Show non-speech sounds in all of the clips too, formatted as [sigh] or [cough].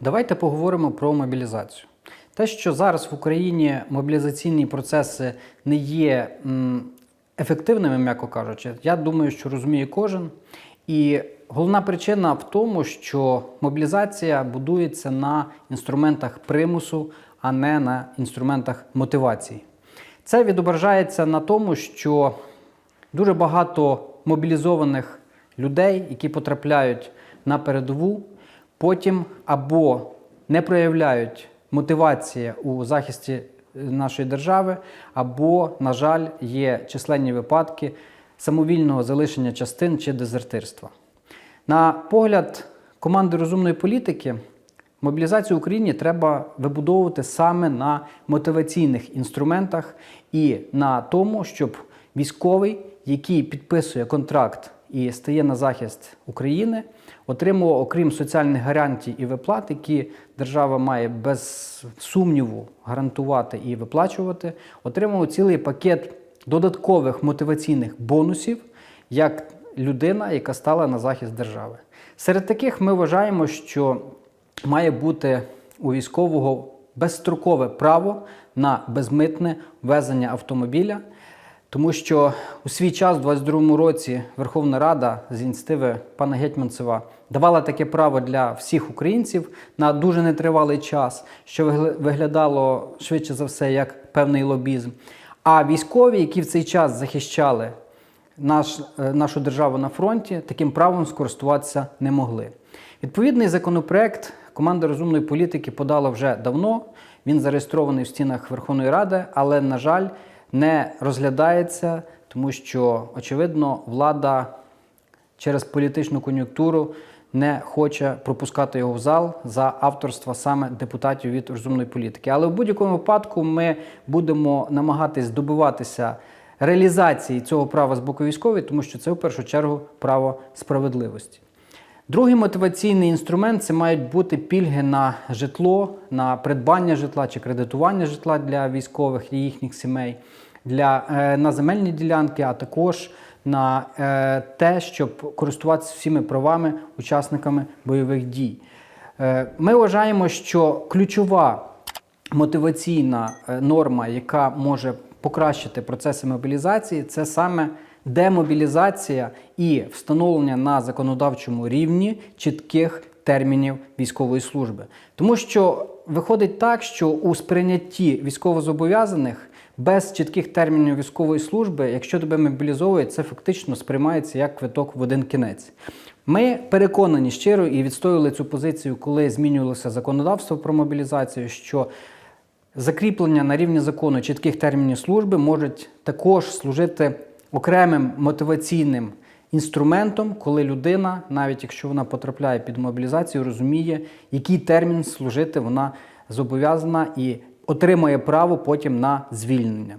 Давайте поговоримо про мобілізацію. Те, що зараз в Україні мобілізаційні процеси не є ефективними, м'яко кажучи, я думаю, що розуміє кожен. І головна причина в тому, що мобілізація будується на інструментах примусу, а не на інструментах мотивації. Це відображається на тому, що дуже багато мобілізованих людей, які потрапляють на передову, потім або не проявляють мотивації у захисті е, нашої держави, або, на жаль, є численні випадки самовільного залишення частин чи дезертирства. На погляд команди розумної політики, мобілізацію в Україні треба вибудовувати саме на мотиваційних інструментах і на тому, щоб військовий, який підписує контракт і стає на захист України, отримував, окрім соціальних гарантій і виплат, які держава має без сумніву гарантувати і виплачувати, отримував цілий пакет додаткових мотиваційних бонусів як людина, яка стала на захист держави. Серед таких ми вважаємо, що має бути у військового безстрокове право на безмитне ввезення автомобіля. Тому що у свій час, у 22-му році, Верховна Рада з ініціативи пана Гетьманцева давала таке право для всіх українців на дуже нетривалий час, що вигля- виглядало швидше за все як певний лобізм. А військові, які в цей час захищали наш, е, нашу державу на фронті, таким правом скористуватися не могли. Відповідний законопроект команда розумної політики подала вже давно. Він зареєстрований в стінах Верховної Ради, але, на жаль, не розглядається, тому що, очевидно, влада через політичну кон'юнктуру не хоче пропускати його в зал за авторства саме депутатів від розумної політики. Але в будь-якому випадку ми будемо намагатись добиватися реалізації цього права з боку військових, тому що це в першу чергу право справедливості. Другий мотиваційний інструмент це мають бути пільги на житло, на придбання житла чи кредитування житла для військових і їхніх сімей, для, е, на земельні ділянки, а також на е, те, щоб користуватися всіми правами учасниками бойових дій. Е, ми вважаємо, що ключова мотиваційна норма, яка може покращити процеси мобілізації, це саме демобілізація і встановлення на законодавчому рівні чітких термінів військової служби. Тому що виходить так, що у сприйнятті військовозобов'язаних без чітких термінів військової служби, якщо тебе мобілізовують, це фактично сприймається як квиток в один кінець. Ми переконані щиро і відстоювали цю позицію, коли змінювалося законодавство про мобілізацію, що закріплення на рівні закону чітких термінів служби можуть також служити окремим мотиваційним інструментом, коли людина, навіть якщо вона потрапляє під мобілізацію, розуміє, який термін служити вона зобов'язана і отримує право потім на звільнення.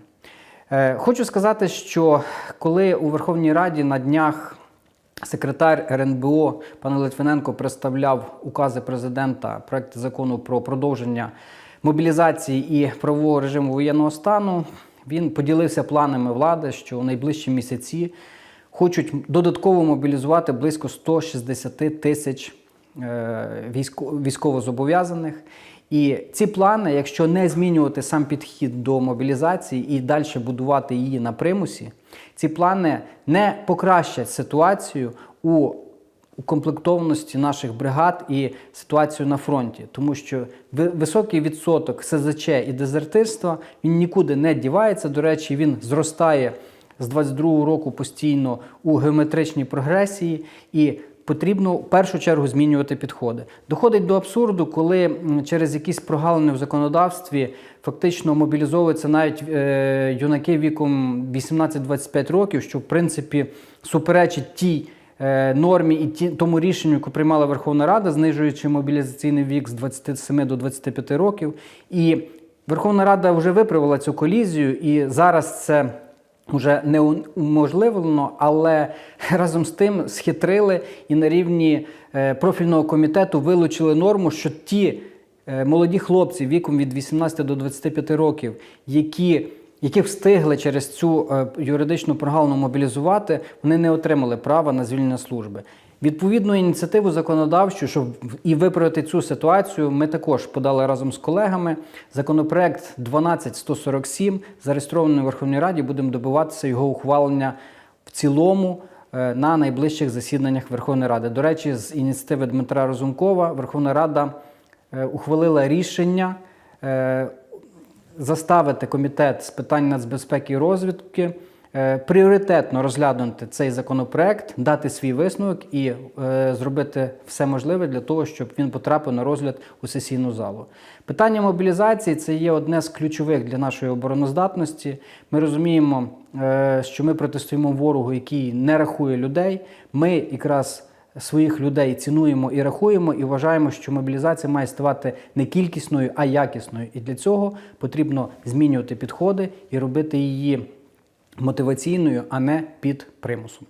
Е, Хочу сказати, що коли у Верховній Раді на днях секретар РНБО пан Литвиненко представляв укази президента проекти закону про продовження мобілізації і правового режиму воєнного стану, він поділився планами влади, що у найближчі місяці хочуть додатково мобілізувати близько 160 тисяч е, військовозобов'язаних. І ці плани, якщо не змінювати сам підхід до мобілізації і далі будувати її на примусі, ці плани не покращать ситуацію у укомплектованості наших бригад і ситуацію на фронті, тому що ви- високий відсоток СЗЧ і дезертирства він нікуди не дівається. До речі, він зростає з 22 року постійно у геометричній прогресії і. Потрібно в першу чергу змінювати підходи. Доходить до абсурду, коли через якісь прогалини в законодавстві фактично мобілізовуються навіть е, юнаки віком 18-25 років, що в принципі суперечить тій нормі і ті, тому рішенню, яке приймала Верховна Рада, знижуючи мобілізаційний вік з 27 до 25 років. І Верховна Рада вже виправила цю колізію, і зараз це вже не уможливлено, але [laughs] разом з тим схитрили і на рівні е, профільного комітету вилучили норму, що ті е, молоді хлопці віком від 18 до 25 років, які які встигли через цю е, юридичну прогалину мобілізувати, вони не отримали права на звільнення служби. Відповідну ініціативу законодавчу, щоб і виправити цю ситуацію, ми також подали разом з колегами. Законопроект 12147, зареєстрований у Верховній Раді, будемо добиватися його ухвалення в цілому е, на найближчих засіданнях Верховної Ради. До речі, з ініціативи Дмитра Розумкова Верховна Рада е, ухвалила рішення заставити комітет з питань нацбезпеки і розвідки е, пріоритетно розглянути цей законопроект, дати свій висновок і е, зробити все можливе для того, щоб він потрапив на розгляд у сесійну залу. Питання мобілізації це є одне з ключових для нашої обороноздатності. Ми розуміємо, е, що ми протистоїмо ворогу, який не рахує людей. Ми якраз своїх людей цінуємо і рахуємо, і вважаємо, що мобілізація має ставати не кількісною, а якісною. І для цього потрібно змінювати підходи і робити її мотиваційною, а не під примусом.